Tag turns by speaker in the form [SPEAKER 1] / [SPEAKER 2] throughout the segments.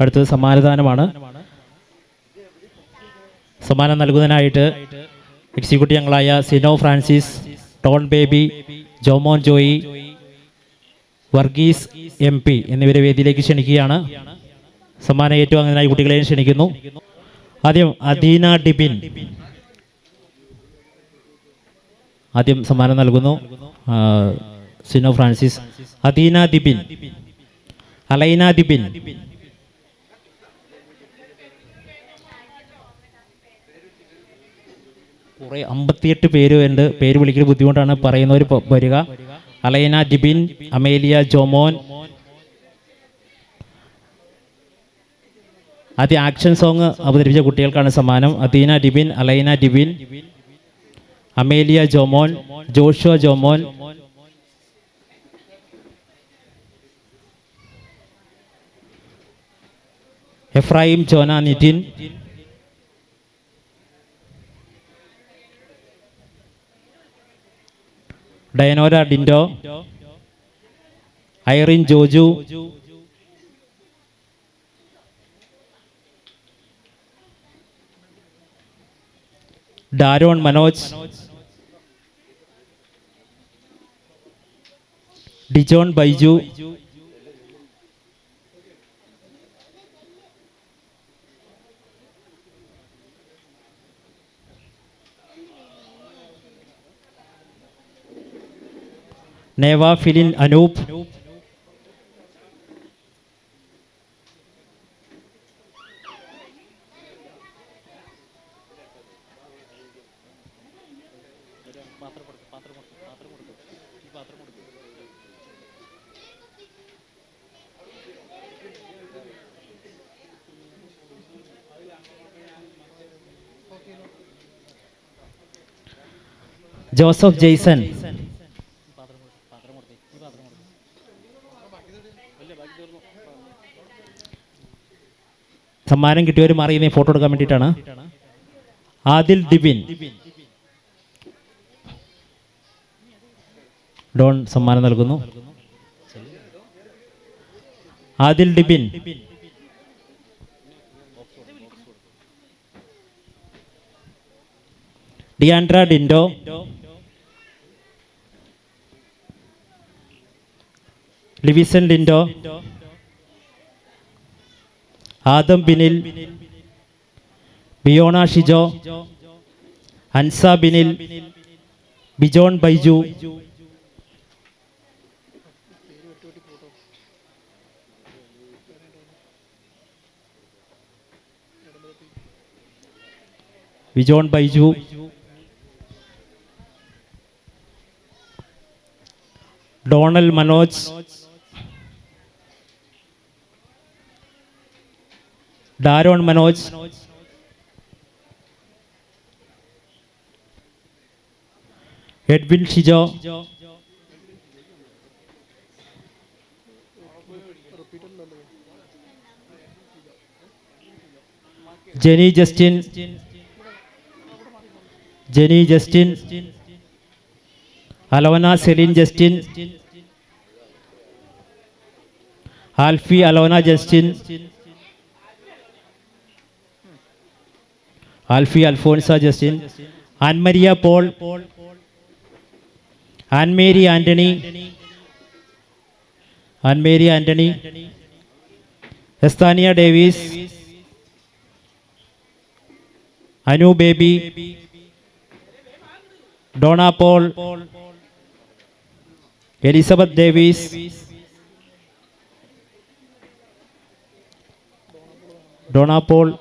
[SPEAKER 1] അടുത്തത് സമ്മാനദാനമാണ് സമ്മാനം നൽകുന്നതിനായിട്ട് എക്സിക്യൂട്ടീവ് അംഗങ്ങളായ Sino Francis tone Baby Jomon Joy Varghese M P എന്നിവരെ വേദിയിലേക്ക് ക്ഷണിക്കുകയാണ്. സമ്മാനം ഏറ്റുവാങ്ങുന്നതിനായി കുട്ടികളെയും ക്ഷണിക്കുന്നു. ആദ്യം അദീന ഡിബിൻ ആദ്യം സമ്മാനം നൽകുന്നു. സിനോ ഫ്രാൻസിസ്. അദീന ദിബിൻ അലൈന ദിബിൻ കുറെ അമ്പത്തിയെട്ട് പേര് ഉണ്ട് പേര് വിളിക്കൽ ബുദ്ധിമുട്ടാണ് പറയുന്നവർ വരിക. അലൈന ഡിബിൻ അമേലിയ ജോമോൻ. ആദ്യം ആക്ഷൻ സോങ് അവതരിപ്പിച്ച കുട്ടികൾക്കാണ് സമ്മാനം. അദീന ഡിബിൻ അലൈന ഡിബിൻ അമേലിയ ജോമോൻ ജോഷുവ ജോമോൻ. എഫ്രൈം ജോന നിതിൻ. ഡയനോര ഡിൻഡോ ഐറിൻ ജോജു ഡാരോൺ മനോജ് ഡിജോൺ ബൈജു നേവ ഫിലിൻ അനൂപ് ജോസഫ് ജെയ്സൺ സമ്മാനം കിട്ടിയവരും അറിയുന്ന ഫോട്ടോ എടുക്കാൻ വേണ്ടിയിട്ടാണ്. ആദിൽ ഡിബിൻ ഡോൺ സമ്മാനം നൽകുന്നു. ആദിൽ ഡിബിൻ ഡിയാൻഡ്ര ഡിൻഡോ. ലിവിസൺ ഡിൻഡോ. ആദം ബിനിൽ ബിയോണ ഷിജോ അൻസ ബിനിൽ ബിജോൺ ബൈജു. ബിജോൺ ബൈജു. ഡോണൽ മനോജ്. ഡാരോൺ മനോജ് എഡ്വിൻ ഷിജോ ജെനി ജസ്റ്റിൻ ജെനി ജസ്റ്റിൻ അലോന സെലിൻ ജസ്റ്റിൻ ആൽഫി അലോന ജസ്റ്റിൻ ആൽഫി അൽഫോൻസ ജസ്റ്റിൻ. ആൻമരിയ പോൾ. ആൻമേരി ആന്റണി. ആൻമേരി ആന്റണി. എസ്താനിയ ഡേവിസ്. അനു ബേബി. ഡോണ പോൾ. എലിസബത്ത് ഡേവിസ്. ഡോണ പോൾ.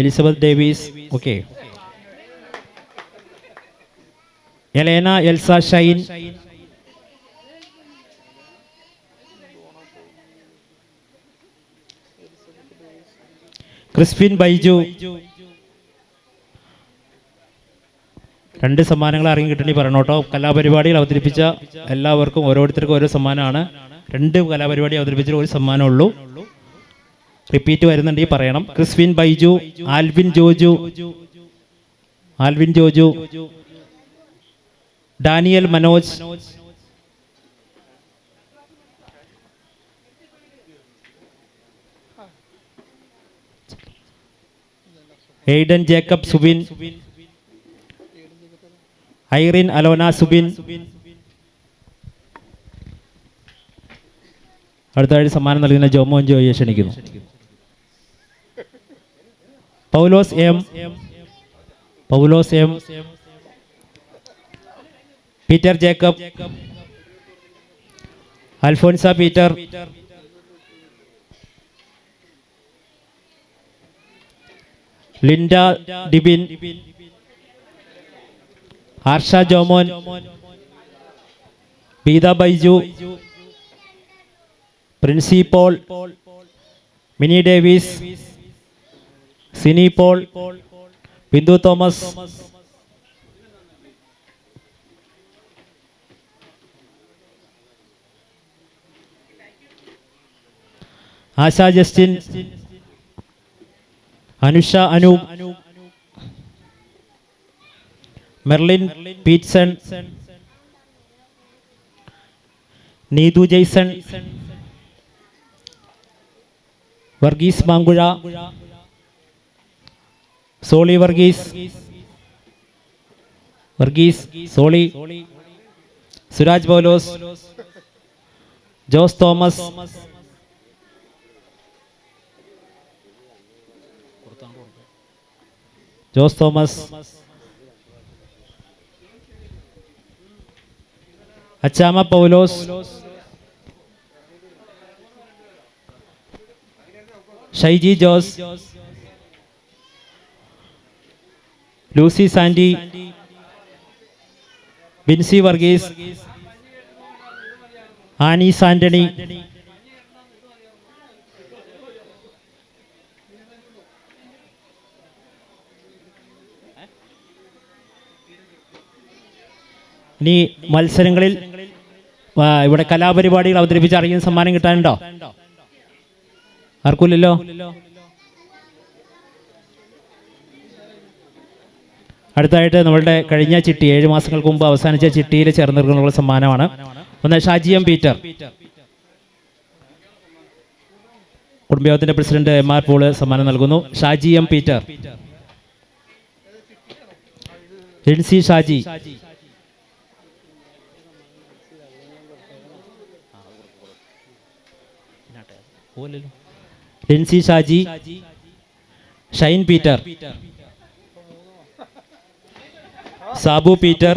[SPEAKER 1] എലിസബത്ത് ഡേവിസ് ഓക്കെ എലേന എൽസ ഷൈൻ ക്രിസ്പിൻ ബൈജു രണ്ട് സമ്മാനങ്ങൾ ഇറങ്ങി കിട്ടണി പറഞ്ഞോട്ടോ കലാപരിപാടിയിൽ അവതരിപ്പിച്ച എല്ലാവർക്കും ഓരോരുത്തർക്കും ഓരോ സമ്മാനമാണ്. രണ്ട് കലാപരിപാടി അവതരിപ്പിച്ച ഒരു സമ്മാനം ഉള്ളൂ. റിപ്പീറ്റ് വരുന്നുണ്ടെങ്കിൽ പറയണം. ക്രിസ്വിൻ ബൈജു ആൽവിൻ ജോജു. ആൽവിൻ ജോജു. ഡാനിയൽ മനോജ്. എയ്ഡൻ ജേക്കബ് സുബിൻ. ഐറിൻ അലോന സുബിൻ. അടുത്ത ആഴ്ച സമ്മാനം നൽകുന്ന ജോമോൻ ജോയിയെ ക്ഷണിക്കുന്നു. Paulose M Paulose M Peter Jacob Alphonsa Peter Linda Dibin Arsha Jomon Peetha Baiju Princy Paul Mini Davis Cini Paul Bindu Thomas. ആശ ജസ്റ്റിൻ അനുഷ അനു മെർലിൻ പീറ്റ്സൺ നീതു ജെയ്സൺ വർഗീസ് മാങ്കുഴ. സോളി വർഗീസ്. വർഗീസ് സോളി. സുരാജ് പൗലോസ്. ജോസ് തോമസ്. ജോസ് തോമസ്. അച്ചാമ പൗലോസ്. ഷൈജി ജോസ്. ലൂസി സാൻഡി ബിൻസി വർഗീസ് ആനി ആന്റണി ഇനി മത്സരങ്ങളിൽ ഇവിടെ കലാപരിപാടികൾ അവതരിപ്പിച്ച് അറിയുന്ന സമ്മാനം കിട്ടാനുണ്ടോ? ആർക്കുമില്ലല്ലോ? അടുത്തായിട്ട് നമ്മളുടെ കഴിഞ്ഞ ചിട്ടി ഏഴ് മാസങ്ങൾക്ക് മുമ്പ് അവസാനിച്ച ചിട്ടിയിൽ ചേർന്നിരിക്കുന്ന സമ്മാനമാണ്. ഒന്ന് ഷാജി എം പീറ്റർ. കുടുംബയോഗത്തിന്റെ പ്രസിഡന്റ് എം ആർ പോൾ സമ്മാനം നൽകുന്നു. Shaji M Peter. NC Shaji. NC Shaji. Shine Peter. Sabu Peter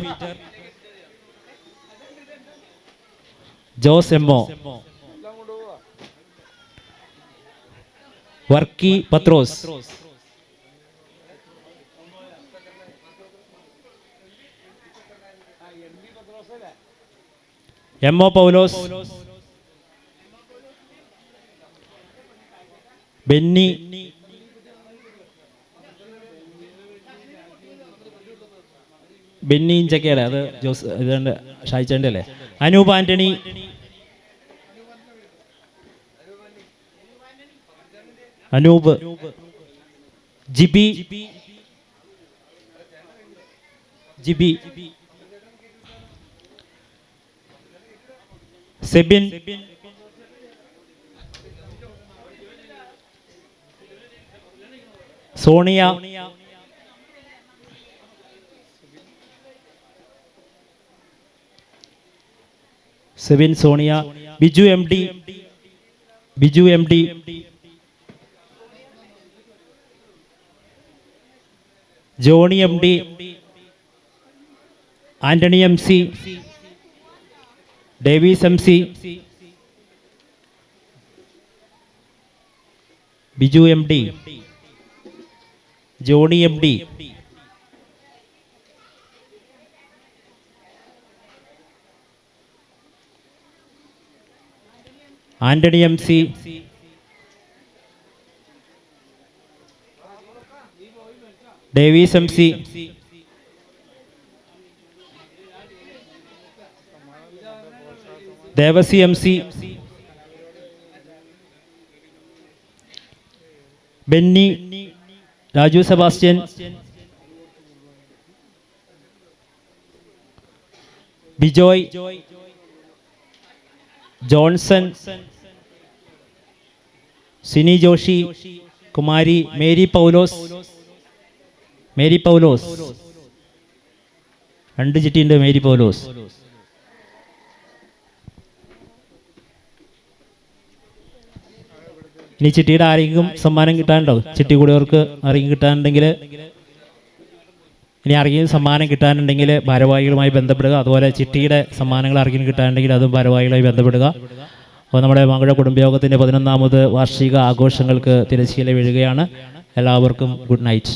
[SPEAKER 1] Jose എമ്മോ വർക്കി പത്രോസ് എം ഒ പൗലോസ് ബെന്നി ബെന്നി ഇഞ്ചക്കയുടെ അത് ജോസ് ഇതുണ്ട് ഷായിച്ചേന്റെ അല്ലേ Anoop Antony Anoop. Jibi. Jibi. Sebin. Sonia. Sebin Sonia Biju M D Biju M D. Johnny M D Antony M C Davis M C Biju M D Johnny M D. Antony M C. Davis M C. Devasy M C. Benny. Raju Sebastian. Bijoy. Johnson. Cini Joshy Kumari Mary Paulose. Mary Paulose. രണ്ട് ചിട്ടിയുണ്ട് Mary പൗലോസ്. ഇനി ചിട്ടിയുടെ ആരെങ്കിലും സമ്മാനം കിട്ടാനുണ്ടോ? ചിട്ടി കൂടിയവർക്ക് ആരെങ്കിലും കിട്ടാനുണ്ടെങ്കിൽ ഇനി ആരെങ്കിലും സമ്മാനം കിട്ടാനുണ്ടെങ്കിൽ ഭാരവാഹികളുമായി ബന്ധപ്പെടുക. അതുപോലെ ചിട്ടിയുടെ സമ്മാനങ്ങൾ ആരെങ്കിലും കിട്ടാനുണ്ടെങ്കിൽ അതും ഭാരവാഹികളുമായി ബന്ധപ്പെടുക. അപ്പോൾ നമ്മുടെ മകളുടെ കുടുംബയോഗത്തിന്റെ പതിനൊന്നാമത് വാർഷിക ആഘോഷങ്ങൾക്ക് തിരശ്ശീല വീഴുകയാണ്. എല്ലാവർക്കും ഗുഡ് നൈറ്റ്.